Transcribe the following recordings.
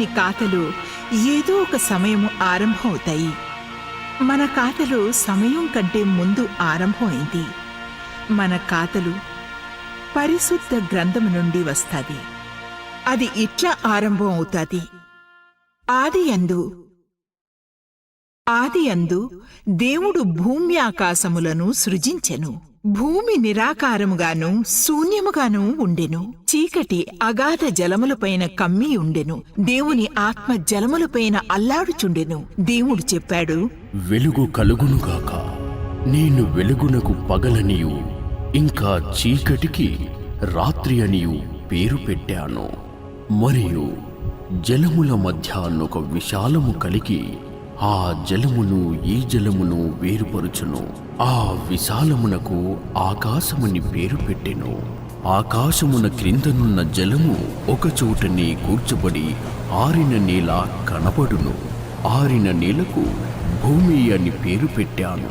అన్ని కాతలు ఏదో ఒక సమయం ఆరంభమవుతాయి. మన కాతలు సమయం కంటే ముందు ఆరంభమైంది. మన కాతలు పరిశుద్ధ గ్రంథం నుండి వస్తాది. అది ఇట్లా ఆరంభం అవుతుంది ఆది అందు ఆది అందు దేవుడు భూమి ఆకాశములను సృజించెను. భూమి నిరాకారముగాను శూన్యముగాను ఉండెను. చీకటి అగాధ జలములపైన కమ్మి ఉండెను. దేవుని ఆత్మ జలములపైన అల్లాడుచుండెను. దేవుడు చెప్పాడు వెలుగు కలుగునుగాక నేను వెలుగునకు పగలనియు ఇంకా చీకటికి రాత్రి అనియు పేరు పెట్టాను. మరియు జలముల మధ్యాన్నొక విశాలము కలిగి ఆ జలమును ఈ జలమును వేరుపరుచును. ఆ విశాలమునకు ఆకాశమని పేరు పెట్టెను. ఆకాశమున క్రిందనున్న జలము ఒకచోటనే కూర్చబడి ఆరిన నేల కనబడును. ఆరిన నేలకు భూమి అని పేరు పెట్టాను.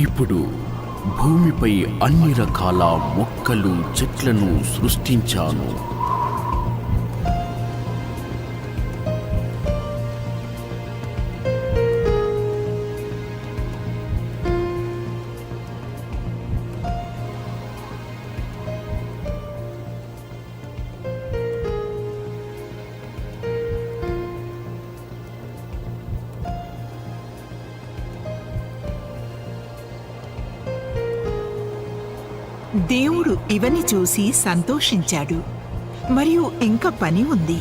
ఇప్పుడు భూమిపై అన్ని రకాల మొక్కలు చెట్లను సృష్టించాను. శివని చూసి సంతోషించాడు. మరియు ఇంకా పని ఉంది.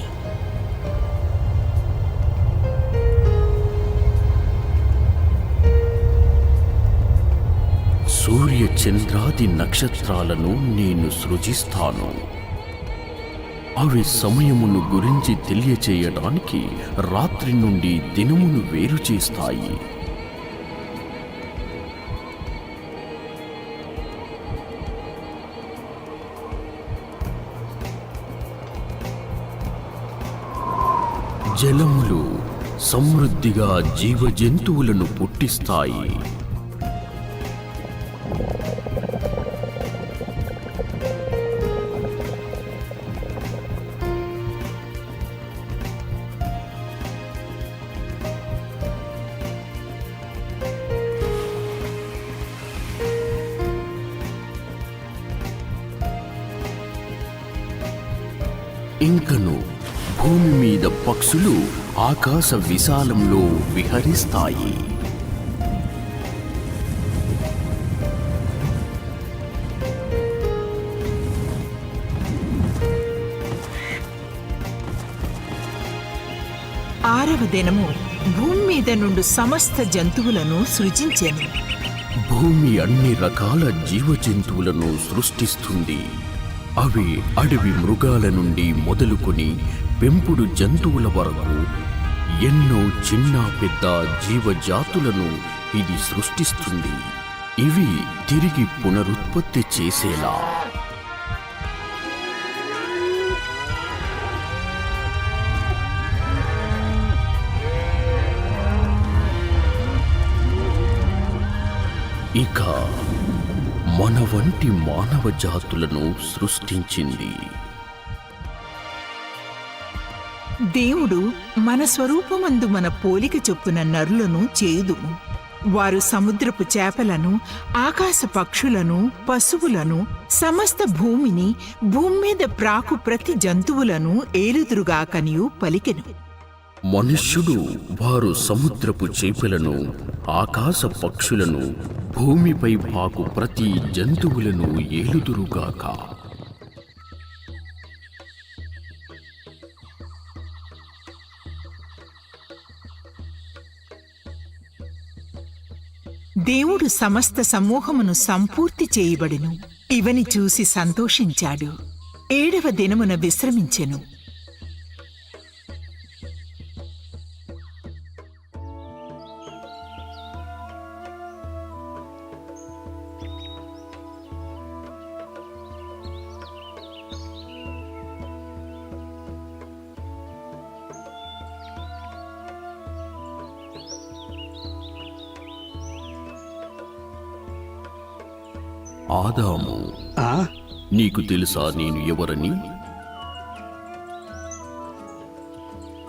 సూర్య చంద్రాది నక్షత్రాలను నేను సృజిస్తాను. అవి సమయమును గురించి తెలియచేయడానికి రాత్రి నుండి దినమును వేరు చేస్తాయి జలములు సమృద్ధిగా జీవ జంతువులను పుట్టిస్తాయి. ఇంకను భూమి మీద పక్షులు ఆకాశ విశాలంలో విహరిస్తాయి. ఆరవ దినము భూమి మీద నుండి సమస్త జంతువులను సృజించెను. భూమి అన్ని రకాల జీవ జంతువులను సృష్టిస్తుంది. అవి అడవి మృగాల నుండి మొదలుకొని పెంపుడు జంతువుల వరకు ఎన్నో చిన్న పెద్ద జీవజాతులను ఇది సృష్టిస్తుంది. ఇవి తిరిగి పునరుత్పత్తి చేసేలా. ఇక మన వంటి మానవ జాతులను సృష్టించింది దేవుడు మన స్వరూపమందు మన పోలిక చొప్పున నరులను చేదు. వారు సముద్రపు చేపలను ఆకాశ పక్షులను పశువులను సమస్త భూమిని భూమి మీద ప్రాకు ప్రతి జంతువులను ఏలుదురుగాకనియు పలికెను. మనుష్యుడు వారు సముద్రపు చేపలను ఆకాశ పక్షులను భూమిపై పాకు ప్రతి జంతువులను ఏలుదురుగాక. దేవుడు సమస్త సమూహమును సంపూర్తి చేయబడును. ఇవని చూసి సంతోషించాడు. ఏడవ దినమున విశ్రమించెను. ఆదాము. ఆ? నీకు తెలుసా నేను ఎవరని?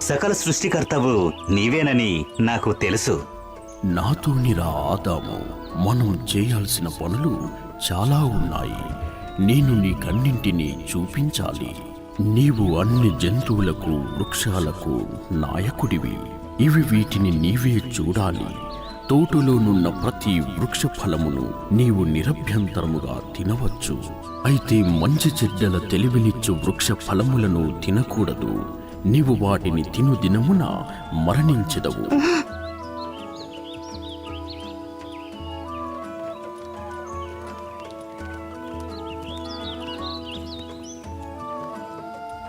సకల సృష్టికర్తవు నీవేనని నాకు తెలుసు. నాతోనిరా ఆదాము. మనం చేయాల్సిన పనులు చాలా ఉన్నాయి. నేను నీకన్నింటినీ చూపించాలి. నీవు అన్ని జంతువులకు వృక్షాలకు నాయకుడివి. ఇవి వీటిని నీవే చూడాలి. తోటలోనున్న ప్రతి వృక్ష ఫలమును నీవు నిరభ్యంతరముగా తినవచ్చు. అయితే మంచి చెడ్డల తెలివినిచ్చు వృక్ష ఫలములను తినకూడదు. నీవు వాటిని తిను దినమున మరణించెదవు.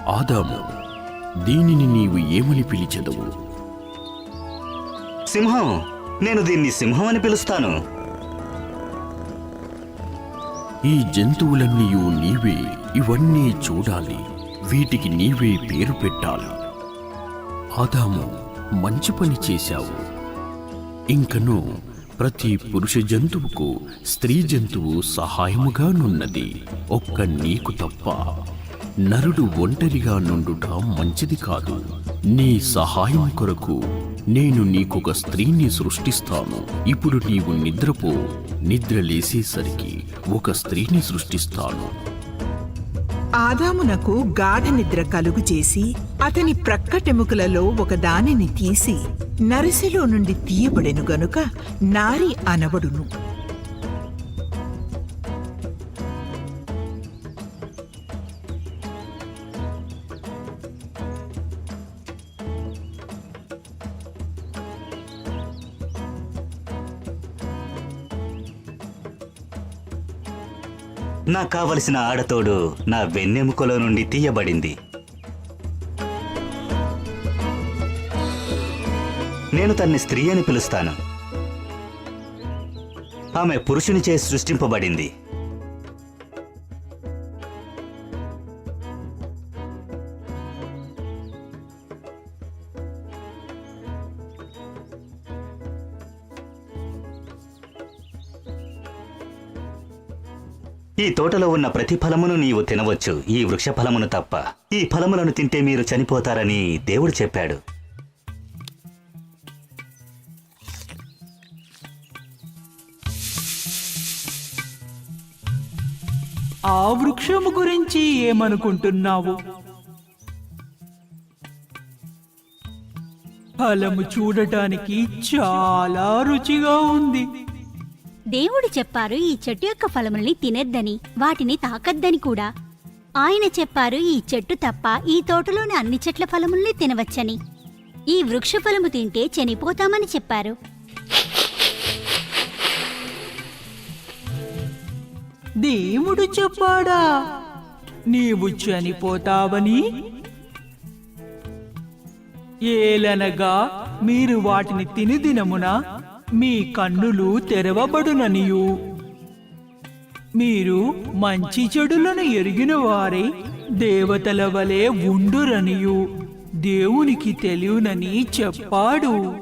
ఆదాము దీనిని నీవు ఏమని పిలిచెదవు? సింహం నేను దీన్ని సింహం అని పిలుస్తాను. ఈ జంతువులన్నీ నీవే ఇవన్నీ చూడాలి. వీటికి నీవే పేరు పెట్టాలి. ఆదాము మంచి పని చేశావు. ఇంకను ప్రతి పురుష జంతువుకు స్త్రీ జంతువు సహాయముగా నున్నది. ఒక్క నీకు తప్ప నరుడు ఒంటరిగా నుండుట మంచిది కాదు. నీ సహాయం కొరకు నేను నీకొక స్త్రీని సృష్టిస్తాను. ఇప్పుడు నీవు నిద్రపో. నిద్ర లేసేసరికి ఒక స్త్రీని సృష్టిస్తాను. ఆదామునకు గాఢ నిద్ర కలుగు చేసి అతని ప్రక్కటెముకలలో ఒక దానిని తీసి నరిసెలో నుండి తీయబడెను గనుక నారి అనబడును. నాకు కావలసిన ఆడతోడు నా వెన్నెముకలో నుండి తీయబడింది. నేను తన్ని స్త్రీ అని పిలుస్తాను. ఆమె పురుషునిచే సృష్టింపబడింది. ఈ తోటలో ఉన్న ప్రతి ఫలమును నీవు తినవచ్చు. ఈ వృక్ష ఫలమును తప్ప ఈ ఫలములను తింటే మీరు చనిపోతారని దేవుడు చెప్పాడు. ఆ వృక్షము గురించి ఏమనుకుంటున్నావు? ఫలము చూడటానికి చాలా రుచిగా ఉంది. దేవుడు చెప్పారు ఈ చెట్టు యొక్క ఫలముల్ని తినొద్దని వాటిని తాకద్దని కూడా. ఆయన చెప్పారు ఈ చెట్టు తప్ప ఈ తోటలోని అన్ని చెట్ల ఫలముల్ని తినవచ్చని. ఈ వృక్ష ఫలము తింటే చనిపోతామని చెప్పారు. దేవుడు చెప్పాడా? నీవు చనిపోతావని? ఏలనగా మీరు వాటిని తిని దినమున? మీ కన్నులు తెరవబడుననియు. మీరు మంచి చెడులను ఎరిగిన వారే దేవతల వలె ఉండురనియు. దేవునికి తెలియనని చెప్పాడు.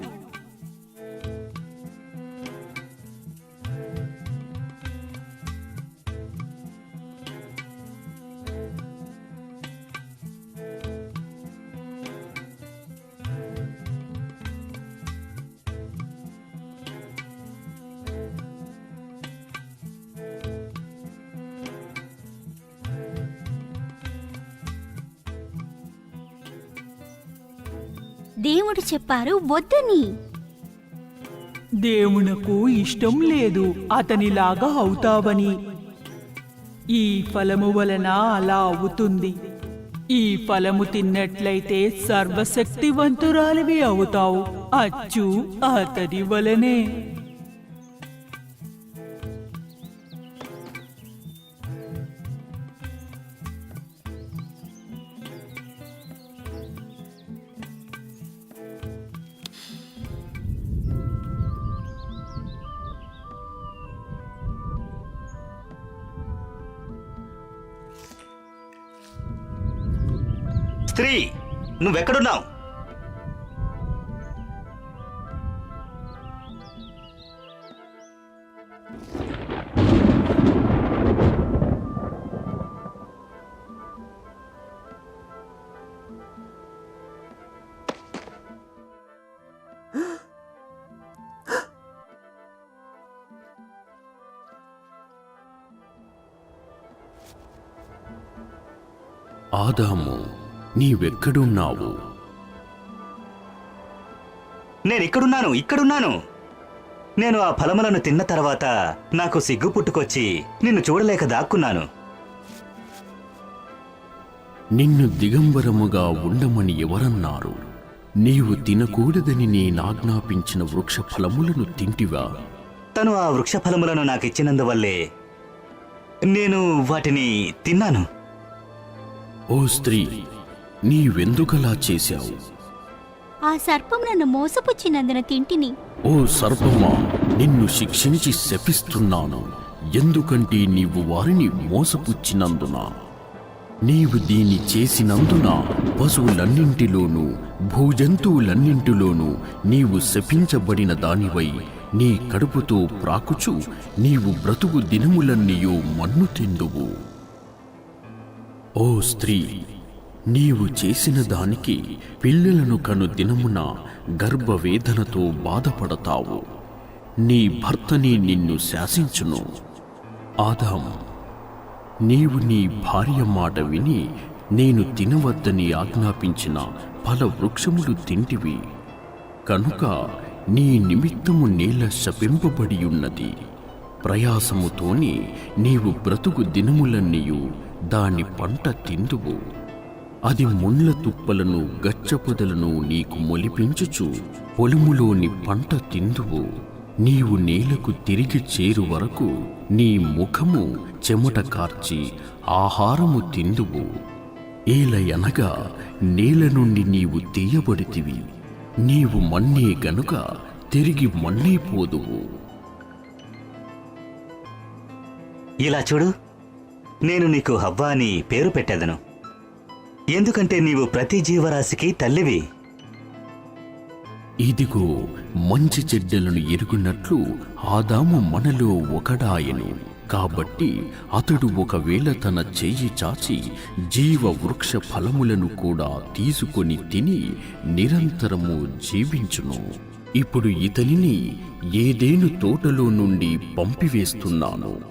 చెప్పారు వద్దని. దేవునకు ఇష్టం లేదు అతనిలాగా అవుతావని. ఈ ఫలము వలన అలా అవుతుంది. ఈ ఫలము తిన్నట్లయితే సర్వశక్తివంతురాలివి అవుతావు. అచ్చు అతని వలనే. నువ్వెక్కడున్నావు? ఆదాము నీవెక్కడున్నావు? నేను ఇక్కడున్నాను. ఇక్కడున్నాను నేను ఆ ఫలములను తిన్న తర్వాత నాకు సిగ్గు పుట్టుకొచ్చి నిన్ను చూడలేక దాక్కున్నాను. నిన్ను దిగంబరముగా ఉండమని ఎవరన్నారు? నీవు తినకూడదని నేనాజ్ఞాపించిన వృక్ష ఫలములను తింటివా? తను ఆ వృక్ష ఫలములను నాకిచ్చినందువల్లే నేను వాటిని తిన్నాను. ఓ స్త్రీ నీవెందుకలా చేశావు? ఆ సర్పం నన్ను మోసపుచ్చినందున తింటిని. ఓ సర్పమా నిన్ను శిక్షించి శపిస్తున్నాను. ఎందుకంటే నీవు వారిని మోసపుచ్చినందున? నీవు దీన్ని చేసినందున పశువులన్నింటిలోనూ భూజంతువులన్నింటిలోనూ నీవు శపించబడిన దానివై నీ కడుపుతో ప్రాకుచు నీవు బ్రతుకు దినములన్నీయూ మన్ను తిందువు. ఓ స్త్రీ నీవు చేసిన దానికి పిల్లలను కను దినమున గర్భవేదనతో బాధపడతావు. నీ భర్తని నిన్ను శాసించును. ఆదాం నీవు నీ భార్య మాట విని నేను తినవద్దని ఆజ్ఞాపించిన పల వృక్షములు తింటివి. కనుక నీ నిమిత్తము నేల శపింపబడి ఉన్నది. ప్రయాసముతోని నీవు బ్రతుకు దినములన్నీయు దాని పంట తిందువు. అది ముండ్ల తుప్పలను గచ్చపొదలను నీకు మొలిపించుచు పొలములోని పంట తిందువు. నీవు నేలకు తిరిగి చేరు వరకు నీ ముఖము చెమట కార్చి ఆహారము తిందువు. ఏలయనగా నేల నుండి నీవు తీయబడితివి. నీవు మన్నే గనుక తిరిగి మన్నే పోదువు. ఇలా చూడు నేను నీకు హవ్వా అని పేరు పెట్టేదను. ఎందుకంటే నీవు ప్రతి జీవరాశికి తల్లివి. ఇదిగో మంచి చెడ్డలను ఎరుగునట్లు ఆదాము మనలో ఒకడాయను. కాబట్టి అతడు ఒకవేళ తన చెయ్యి చాచి జీవ వృక్ష ఫలములను కూడా తీసుకొని తిని నిరంతరము జీవించును. ఇప్పుడు ఇతనిని ఏదేను తోటలో నుండి పంపివేస్తున్నాను.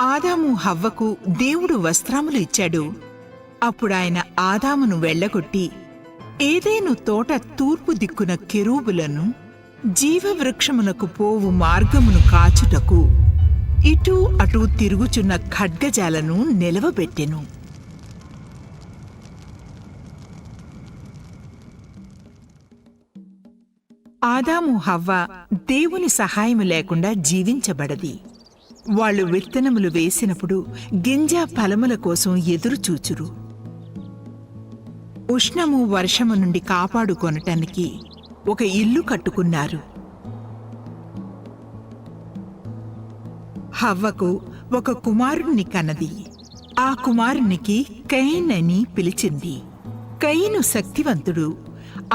ఆదాము హవ్వకు దేవుడు వస్త్రములు ఇచ్చాడు. అప్పుడు ఆయన ఆదామును వెళ్ళగొట్టి ఏదేను తోట తూర్పు దిక్కున కెరూబులను జీవవృక్షమునకు పోవు మార్గమును కాచుటకు ఇటూ అటు తిరుగుచున్న ఖడ్గజాలను నిలవబెట్టెను. ఆదాము హవ్వ దేవుని సహాయము లేకుండా జీవించబడది. వాళ్ళు విత్తనములు వేసినప్పుడు గింజ ఫలముల కోసం ఎదురుచూచురు. ఉష్ణము వర్షము నుండి కాపాడుకొనటానికి ఒక ఇల్లు కట్టుకున్నారు. హవ్వకు ఒక కుమారుణ్ణి కన్నది. ఆ కుమారునికి కైన్ అని పిలిచింది. కైను శక్తివంతుడు.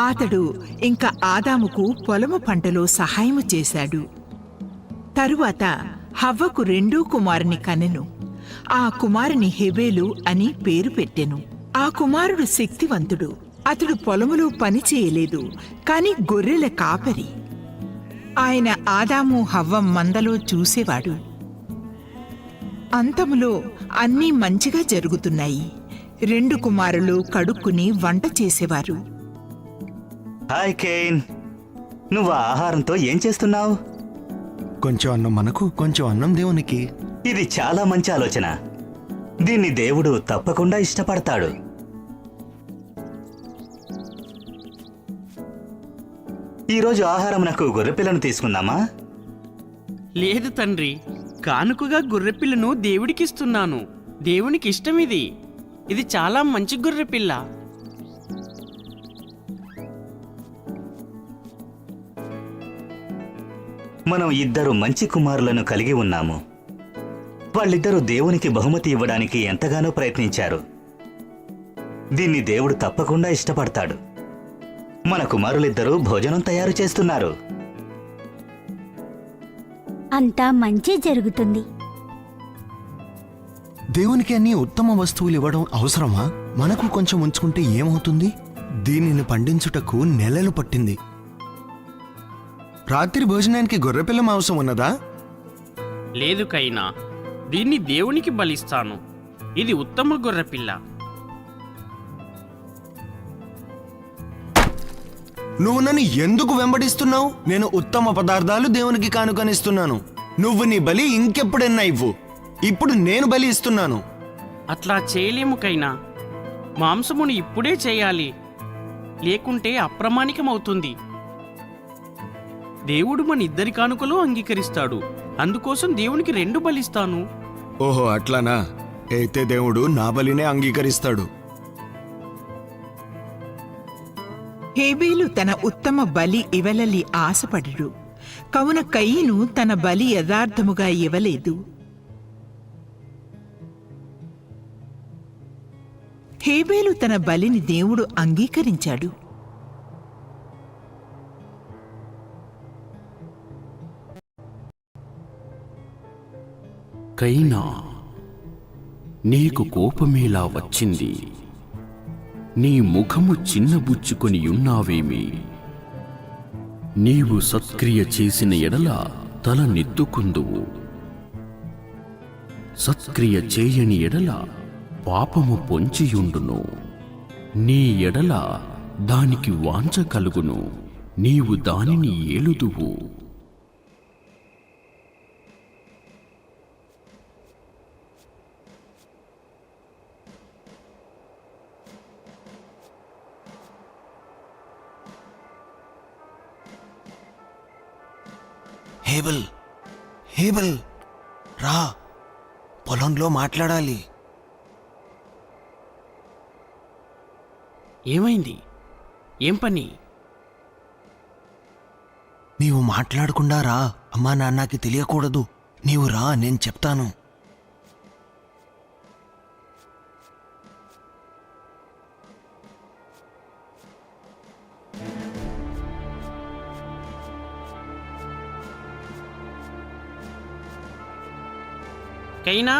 అతడు ఇంకా ఆదాముకు పొలము పంటలో సహాయము చేశాడు. తరువాత హవ్వకు రెండో కుమారుని కనెను. ఆ కుమారుని హెబేలు అని పేరు పెట్టెను. ఆ కుమారుడు శక్తివంతుడు. అతడు పొలములో పని చేయలేదు కాని గొర్రెల కాపరి. ఆయన ఆదాము హవ్వ మందలో చూసేవాడు. అంతములో అన్నీ మంచిగా జరుగుతున్నాయి. రెండు కుమారులు కడుక్కుని వంట చేసేవారు. హాయ్ కేన్ నువ్వు ఆహారంతో ఏం చేస్తున్నావు? కొంచెం అన్నం మనకు కొంచెం అన్నం దేవునికి. ఇది చాలా మంచి ఆలోచన. దీన్ని దేవుడు తప్పకుండా ఇష్టపడతాడు. ఈరోజు ఆహారం నాకు గొర్రెపిల్లను తీసుకుందామా? లేదు తండ్రి. కానుకగా గొర్రెపిల్లను దేవుడికిస్తున్నాను. దేవునికి ఇష్టం ఇది ఇది చాలా మంచి గొర్రెపిల్ల. మనం ఇద్దరు మంచి కుమారులను కలిగి ఉన్నాము. వాళ్ళిద్దరూ దేవునికి బహుమతి ఇవ్వడానికి ఎంతగానో ప్రయత్నించారు. దీన్ని దేవుడు తప్పకుండా ఇష్టపడతాడు. మన కుమారులిద్దరూ భోజనం తయారు చేస్తున్నారు. అంతా మంచి జరుగుతుంది. దేవునికి అన్ని ఉత్తమ వస్తువులు ఇవ్వడం అవసరమా? మనకు కొంచెం ఉంచుకుంటే ఏమవుతుంది? దీనిని పండించుటకు నెలలు పట్టింది. రాత్రి భోజనానికి గొర్రెపిల్ల మాంసం ఉన్నదా? లేదు కైనా. దీన్ని దేవునికి బలిస్తాను. ఇది ఉత్తమ గొర్రెపిల్ల. నువ్వు నన్ను ఎందుకు వెంబడిస్తున్నావు? నేను ఉత్తమ పదార్థాలు దేవునికి కానుకనిస్తున్నాను. నువ్వు నీ బలి ఇంకెప్పుడైనా ఇవ్వు. ఇప్పుడు నేను బలి ఇస్తున్నాను. అట్లా చేయలేము కైనా మాంసమును ఇప్పుడే చేయాలి. లేకుంటే అప్రమాణికమవుతుంది. దేవుడు మన ఇద్దరి కానుకలు అంగీకరిస్తాడు. అందుకోసం దేవునికి రెండు బలిస్తాను. ఓహో అట్లానా? అయితే దేవుడు నా బలినే అంగీకరిస్తాడు. హేబేలు తన ఉత్తమ బలి ఇవ్వలలి ఆశపడడు. కవున కయ్యను తన బలి యథార్థముగా ఇవ్వలేదు. హేబేలు తన బలిని దేవుడు అంగీకరించాడు. కైనా నీకు కోపమేలా వచ్చింది? నీ ముఖము చిన్నబుచ్చుకొని ఉన్నావేమి? నీవు సత్క్రియ చేసిన ఎడల తల నెత్తుకుందువు. సత్క్రియ చేయని ఎడల పాపము పొంచియుండును. నీ ఎడల దానికి వాంచ కలుగును. నీవు దానిని ఏలుదువు. హేబల్ హేబల్ రా పొలంలో మాట్లాడాలి. ఏమైంది? ఏం పని? నీవు మాట్లాడకుండా రా అమ్మా నాన్నకి తెలియకూడదు. నీవు రా నేను చెప్తాను. కైనా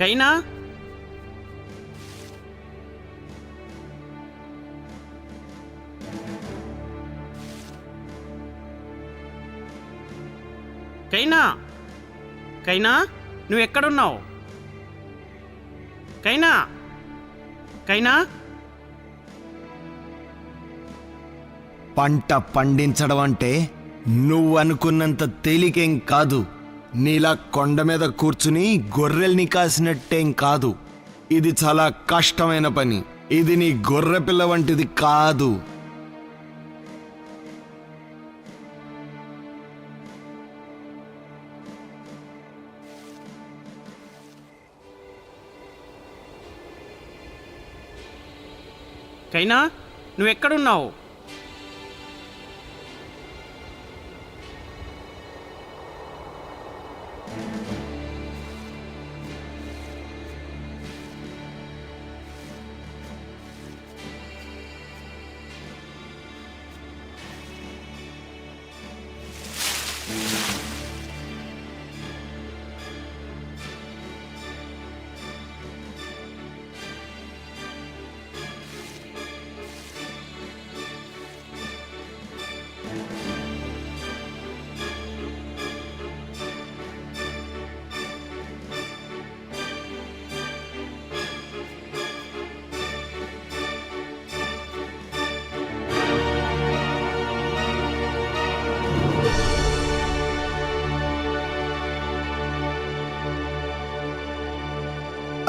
కైనా కైనా కైనా నువ్వు ఎక్కడున్నావు కైనా కైనా? పంట పండించడం అంటే నువ్వు అనుకున్నంత తేలికేం కాదు. నీలా కొండ మీద కూర్చుని గొర్రెల్ని కాసినట్టేం కాదు. ఇది చాలా కష్టమైన పని. ఇది నీ గొర్రె పిల్ల వంటిది కాదు. కైనా నువ్వెక్కడున్నావు?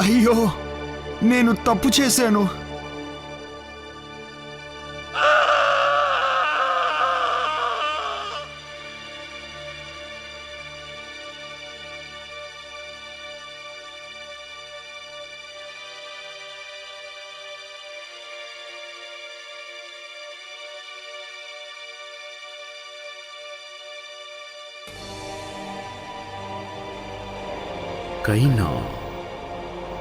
అయ్యో నేను తప్పు చేశాను. కైనా.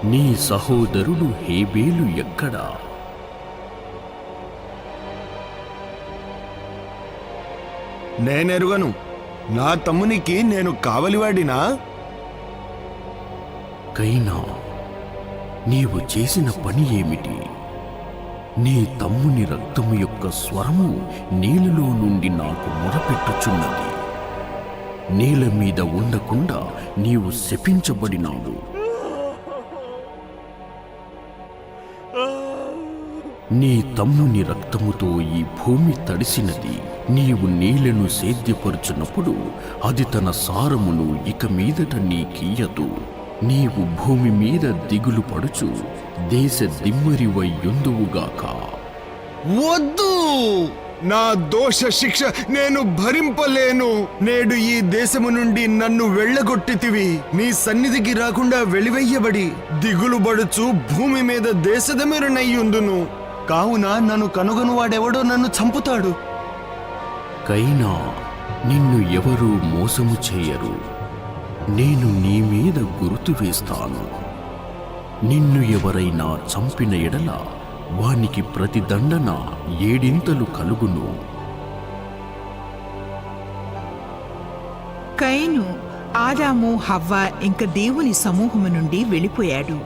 నీ సహోదరుడు హేబేలు ఎక్కడా? నేనెరుగను. నా తమ్మునికి నేను కావలివాడినా? కైనా నీవు చేసిన పని ఏమిటి? నీ తమ్ముని రక్తము యొక్క స్వరము నీళ్ళలో నుండి నాకు మొరపెట్టుచున్నది. నేల మీద ఉండకుండా నీవు శపించబడినావు. నీ తమ్ముని రక్తముతో ఈ భూమి తడిసినది నీవు నీళ్ళను సేద్యపరుచున్నప్పుడు అది తన సారమును ఇక మీదట నీకియ్యదు. నీవు భూమి మీద దిగులు పడుచు దేశ దిమ్మరివై ఎందువుగాక వద్దు! నా దోష శిక్ష నేను భరింపలేను. నేడు ఈ దేశము నుండి నన్ను వెళ్ళగొట్టితివి. నీ సన్నిధికి రాకుండా వెలివెయ్యబడి దిగులు పడుచు భూమి మీద దేశదమిరునయ్యుందును కావున నన్ను కనుగొనువాడెవడో నన్ను చంపుతాడు. కైనా నిన్ను ఎవరూ మోసము చేయరు. నేను నీ మీద గుర్తు వేస్తాను. నిన్ను ఎవరైనా చంపిన ఎడల వానికి ప్రతిదండన ఏడింతలు కలుగును. కైను ఆదాము హవ్వ ఇంక దేవుని సమూహము నుండి వెళ్ళిపోయాడు.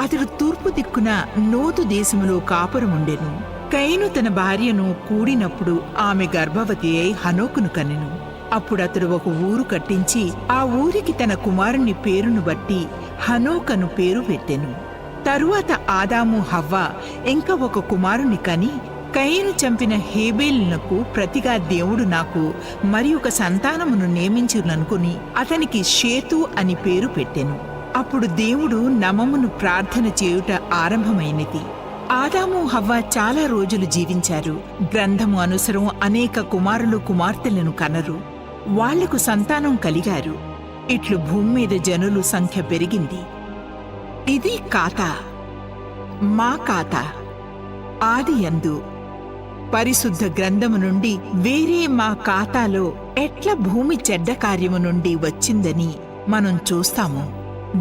అతడు తూర్పు దిక్కున నోతు దేశములో కాపురముండెను. కైను తన భార్యను కూడినప్పుడు ఆమె గర్భవతి అయి హనోకును కనెను అప్పుడు అతడు ఒక ఊరు కట్టించి ఆ ఊరికి తన కుమారుని పేరును బట్టి హనోకను పేరు పెట్టెను. తరువాత ఆదాము హవ్వ ఇంకా ఒక కుమారుని కని కయ్యను చంపిన హేబేలునకు ప్రతిగా దేవుడు నాకు మరి ఒక సంతానమును నియమించుననుకుని అతనికి షేతు అని పేరు పెట్టెను. అప్పుడు దేవుడు నమమును ప్రార్థన చేయుట ఆరంభమైనది. ఆదాము హవ్వ చాలా రోజులు జీవించారు. గ్రంథము అనుసరం అనేక కుమారులు కుమార్తెలను కనరు. వాళ్ళకు సంతానం కలిగారు. ఇట్లు భూమి మీద జనులు సంఖ్య పెరిగింది. ఇది ఖాతా. మా ఖాతా. ఆది యందు పరిశుద్ధ గ్రంథము నుండి వేరే మా ఖాతాలో ఎట్ల భూమి చెడ్డ కార్యము నుండి వచ్చిందని మనం చూస్తాము.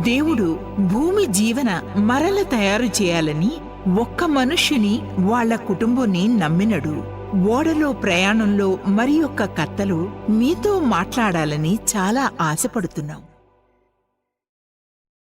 దేవుడు భూమి జీవన మరల తయారు చేయాలని ఒక్క మనుష్యుని వాళ్ళ కుటుంబాన్ని నమ్మినడు. ఓడలో ప్రయాణంలో మరి ఒక్క కత్తలు మీతో మాట్లాడాలని చాలా ఆశపడుతున్నాం.